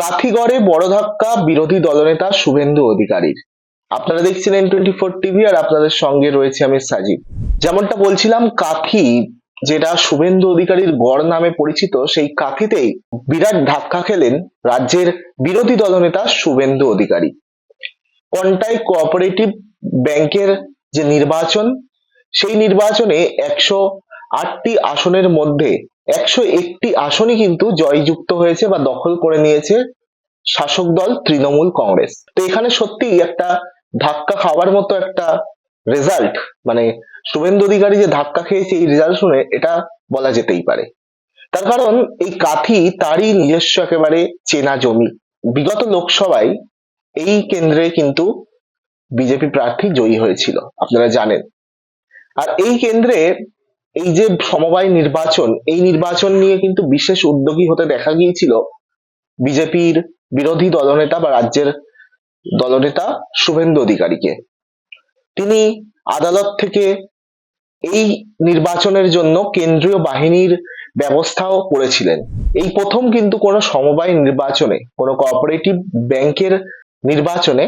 কাঠিগড়ে বড় ধাক্কা বিরোধী দলনেতা শুভেন্দু অধিকারীর। আপনারা দেখছেন এন টোয়েন্টি ফোর টিভি আর আপনাদের সঙ্গে রয়েছে আমি সাজিব যেমনটা বলছিলাম কাথি যেটা শুভেন্দু অধিকারীর গড় নামে পরিচিত, সেই কাথিতেই বিরাট ধাক্কা খেলেন রাজ্যের বিরোধী দলনেতা শুভেন্দু অধিকারী। কন্টাই কোঅপারেটিভ ব্যাংকের যে নির্বাচন, সেই নির্বাচনে একশো আটটি আসনের মধ্যে একশো একটি আসনই কিন্তু জয়যুক্ত হয়েছে বা দখল করে নিয়েছে শাসক দল তৃণমূল কংগ্রেস। তো এখানে সত্যি একটা ধাক্কা খাওয়ার মতো একটা রেজাল্ট মানে শুভেন্দু অধিকারী যে ধাক্কা খেয়েছে এই রেজাল্ট শুনে এটা বলা যেতেই পারে। তার কারণ এই কাথি তারই নিজস্ব একেবারে চেনা জমি। বিগত লোকসভায় এই কেন্দ্রে কিন্তু বিজেপি প্রার্থী জয়ী হয়েছিল, আপনারা জানেন। আর এই কেন্দ্রে এই যে সমবায় নির্বাচন, এই নির্বাচন নিয়ে কিন্তু বিশেষ উদ্যোগী হতে দেখা গিয়েছিল বিজেপির বিরোধী দলনেতা বা রাজ্যের দলনেতা শুভেন্দু অধিকারীকে। তিনি আদালত থেকে এই নির্বাচনের জন্য কেন্দ্রীয় বাহিনীর ব্যবস্থাও করেছিলেন। এই প্রথম কিন্তু কোনো সমবায় নির্বাচনে, কোনো কোঅপারেটিভ ব্যাংকের নির্বাচনে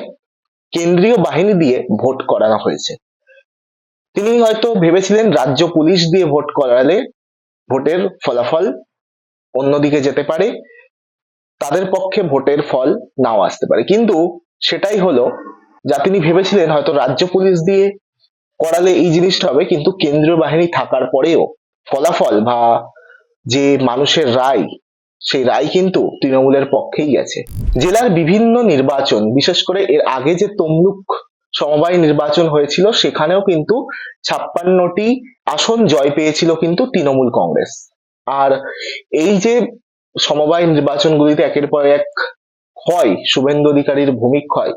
কেন্দ্রীয় বাহিনী দিয়ে ভোট করানো হয়েছে। তিনি হয়তো ভেবেছিলেন রাজ্য পুলিশ দিয়ে ভোট করালে ভোটের ফলাফল অন্যদিকে যেতে পারে, তাদের পক্ষে ভোটের ফল নাও আসতে পারে। কিন্তু সেটাই হলো, যা তিনি ভেবেছিলেন হয়তো রাজ্য পুলিশ দিয়ে করালে এই জিনিসটা হবে, কিন্তু কেন্দ্রীয় বাহিনী থাকার পরেও ফলাফল বা যে মানুষের রায়, সেই রায় কিন্তু তৃণমূলের পক্ষেই গেছে জেলার বিভিন্ন নির্বাচন, বিশেষ করে এর আগে যে তমলুক সমবায় নির্বাচন হয়েছিল, সেখানেও কিন্তু ছাপ্পান্নটি আসন জয় পেয়েছিল কিন্তু তৃণমূল কংগ্রেস। আর এই যে সমবায় নির্বাচনগুলিতে একের পর এক হয় শুভেন্দু অধিকারীর ভূমিক্ষয়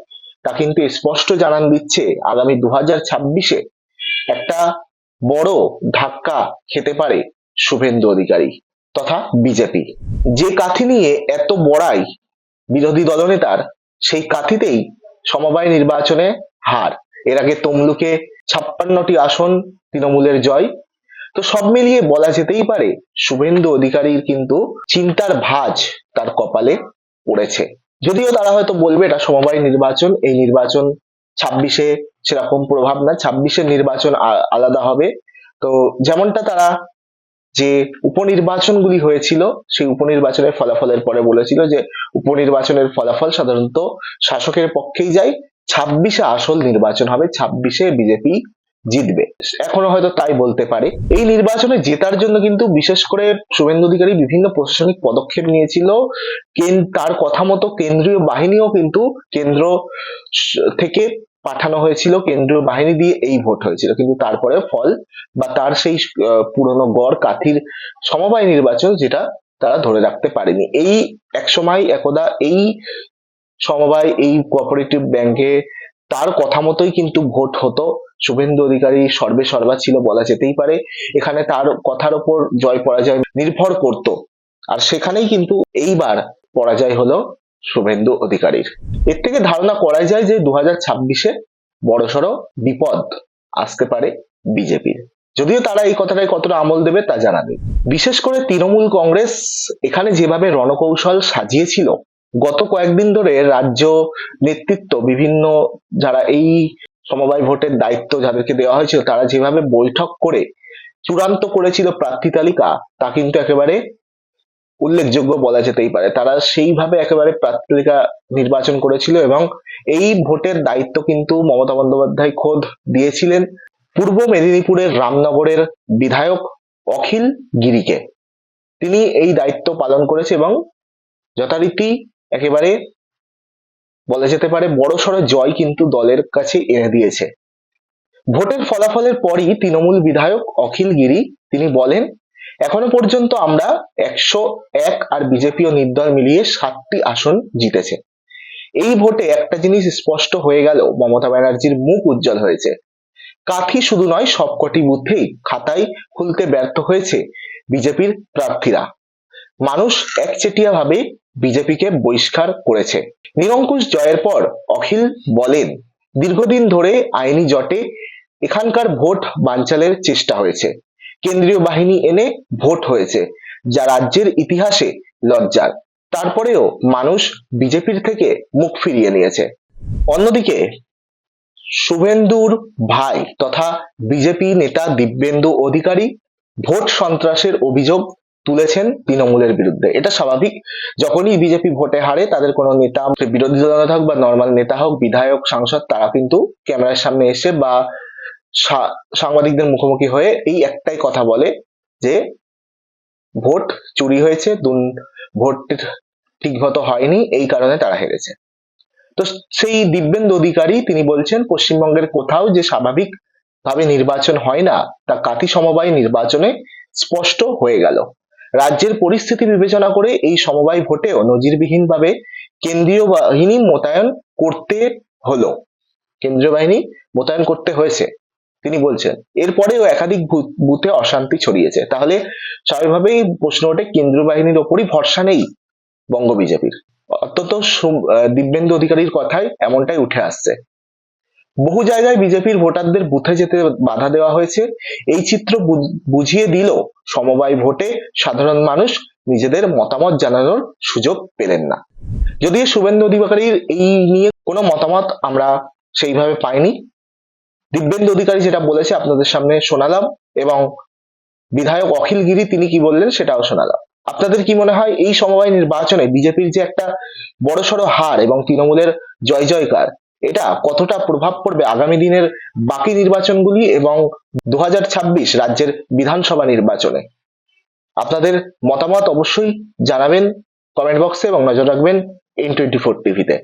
তা কিন্তু স্পষ্ট জানান দিচ্ছে আগামী দু হাজার ছাব্বিশে একটা বড় ধাক্কা খেতে পারে শুভেন্দু অধিকারী তথা বিজেপি। যে কাঠি নিয়ে এত বড়াই বিরোধী দলনেতার, সেই কাঠিতেই সমবায় নির্বাচনে হার। এর আগে তমলুকে ছাপ্পান্নটি আসন তৃণমূলের জয়। তো সব মিলিয়ে বলা যেতেই পারে, শুভেন্দু অধিকারীর কিন্তু চিন্তার ভাঁজ তার কপালে পড়েছে। যদিও তারা হয়তো বলবে, এটা সমবায় নির্বাচন, এই নির্বাচন ছাব্বিশে সেরকম প্রভাব না ছাব্বিশের নির্বাচন আলাদা হবে। তো যেমনটা তারা যে উপনির্বাচনগুলি হয়েছিল, সেই উপনির্বাচনের ফলাফলের পরে বলেছিল যে, উপনির্বাচনের ফলাফল সাধারণত শাসকের পক্ষেই যায় ছাব্বিশে আসল নির্বাচন হবে, ছাব্বিশে বিজেপি জিতবে। এখনও হয়তো তাই বলতে পারে। এই নির্বাচনে জেতার জন্য কিন্তু বিশেষ করে শুভেন্দু অধিকারী বিভিন্ন প্রশাসনিক পদক্ষেপ নিয়েছিল। তার কথা মতো কেন্দ্রীয় বাহিনীও কিন্তু কেন্দ্র থেকে পাঠানো হয়েছিল। কেন্দ্রীয় বাহিনী দিয়ে এই ভোট হয়েছিল। কিন্তু তারপরে ফল বা তার সেই পুরনো গড় কাথির সমবায় নির্বাচন যেটা তারা ধরে রাখতে পারেনি। এই একসময় একদা এই সমবায় এই কোঅপারেটিভ ব্যাংকে তার কথা মতোই কিন্তু ভোট হতো। শুভেন্দু অধিকারী সর্বে সর্বা ছিল বলা যেতেই পারে। এখানে তার কথার ওপর জয় পরাজয় নির্ভর করত। আর সেখানেই কিন্তু এইবার পরাজয় হলো শুভেন্দু অধিকারীর। এর থেকে ধারণা করা যায় যে দু হাজার ছাব্বিশে বড়সড় বিপদ আসতে পারে বিজেপির। যদিও তারা এই কথাটায় কতটা আমল দেবে তা জানা নেই। বিশেষ করে তৃণমূল কংগ্রেস এখানে যেভাবে রণকৌশল সাজিয়েছিল গত কয়েকদিন ধরে রাজ্য নেতৃত্ব বিভিন্ন যারা এই সমবায় ভোটের দায়িত্ব যাদেরকে দেওয়া হয়েছিল, তারা যেভাবে বৈঠক করে চূড়ান্ত করেছিল প্রার্থী তালিকা, তা কিন্তু একেবারে উল্লেখযোগ্য বলা যেতেই পারে। তারা সেইভাবে একেবারে প্রার্থী তালিকা নির্বাচন করেছিল এবং এই ভোটের দায়িত্ব কিন্তু মমতা বন্দ্যোপাধ্যায় খোদ দিয়েছিলেন পূর্ব মেদিনীপুরের রামনগরের বিধায়ক অখিল গিরিকে। তিনি এই দায়িত্ব পালন করেছে এবং যথারীতি একেবারে বলা যেতে পারে বড়সড় জয় কিন্তু দলের কাছে এনে দিয়েছে। ভোটের ফলাফলের পরই তৃণমূল বিধায়ক অখিল গিরি তিনি বলেন, এখনও পর্যন্ত আমরা একশো এক আর বিজেপি ও নির্দল মিলিয়ে সাতটি আসন জিতেছে। এই ভোটে একটা জিনিস স্পষ্ট হয়ে গেল, মমতা ব্যানার্জির মুখ উজ্জ্বল হয়েছে। কাঠি শুধু নয়, সবকটি বুথেই খাতায় খুলতে ব্যর্থ হয়েছে বিজেপির প্রার্থীরা। মানুষ একচেটিয়া ভাবে বিজেপিকে বহিষ্কার করেছে। নিরঙ্কুশ জয়ের পর অখিল বলেন, দীর্ঘদিন ধরে আইনি জটে এখানকার ভোট বানচালের চেষ্টা হয়েছে। কেন্দ্রীয় বাহিনী এনে ভোট হয়েছে, যা রাজ্যের ইতিহাসে লজ্জার। তারপরেও মানুষ বিজেপির থেকে মুখ ফিরিয়ে নিয়েছে। অন্যদিকে, শুভেন্দুর ভাই তথা বিজেপি নেতা দিব্যেন্দু অধিকারী ভোট সন্ত্রাসের অভিযোগ তুলেছেন তৃণমূলের বিরুদ্ধে। এটা স্বাভাবিক। যখনই বিজেপি ভোটে হারে, তাদের কোনো নেতা, বিরোধী দলনেতা হোক বা নর্মাল নেতা হোক, বিধায়ক, সাংসদ, তারা কিন্তু ক্যামেরার সামনে এসে বা সাংবাদিকদের মুখোমুখি হয়ে এই একটাই কথা বলে যে, ভোট চুরি হয়েছে ভোট ঠিকমতো হয়নি, এই কারণে তারা হেরেছে। তো সেই দিব্যেন্দু অধিকারী তিনি বলছেন, পশ্চিমবঙ্গের কোথাও যে স্বাভাবিক ভাবে নির্বাচন হয় না, তা কাতি সমবায় নির্বাচনে স্পষ্ট হয়ে গেল। রাজ্যের পরিস্থিতি বিবেচনা করে এই সমবায় ভোটেও নজিরবিহীনভাবে কেন্দ্রীয় বাহিনী মোতায়েন করতে হলো। কেন্দ্রীয় বাহিনী মোতায়েন করতে হয়েছে তিনি বলছেন। এরপরেও একাধিক বুথে অশান্তি ছড়িয়েছে। তাহলে স্বাভাবিকভাবেই প্রশ্ন ওঠে কেন্দ্রীয় বাহিনীর ওপরই ভরসা নেই বঙ্গ বিজেপির। আহ, দিব্যেন্দু অধিকারীর কথায় এমনটাই উঠে আসছে। বহু জায়গায় বিজেপির ভোটারদের বুথে যেতে বাধা দেওয়া হয়েছে। এই চিত্র বুঝিয়ে দিল সমবায় ভোটে সাধারণ মানুষ নিজেদের মতামত জানানোর সুযোগ পেলেন না। যদিও শুভেন্দু অধিকারীর এই নিয়ে কোনো মতামত আমরা সেইভাবে পাইনি। দিব্যেন্দু অধিকারী যেটা বলেছে আপনাদের সামনে শোনালাম এবং বিধায়ক অখিল গিরি তিনি কি বললেন সেটাও শোনালাম। আপনাদের কি মনে হয় এই সমবায় নির্বাচনে বিজেপির যে একটা বড়সড় হার এবং তৃণমূলের জয় জয়কার এটা কতটা প্রভাব পড়বে আগামী দিনের বাকি নির্বাচনগুলি এবং দু হাজার ছাব্বিশ রাজ্যের বিধানসভা নির্বাচনে? আপনাদের মতামত অবশ্যই জানাবেন কমেন্ট বক্সে এবং নজর রাখবেন এন টোয়েন্টি ফোর টিভিতে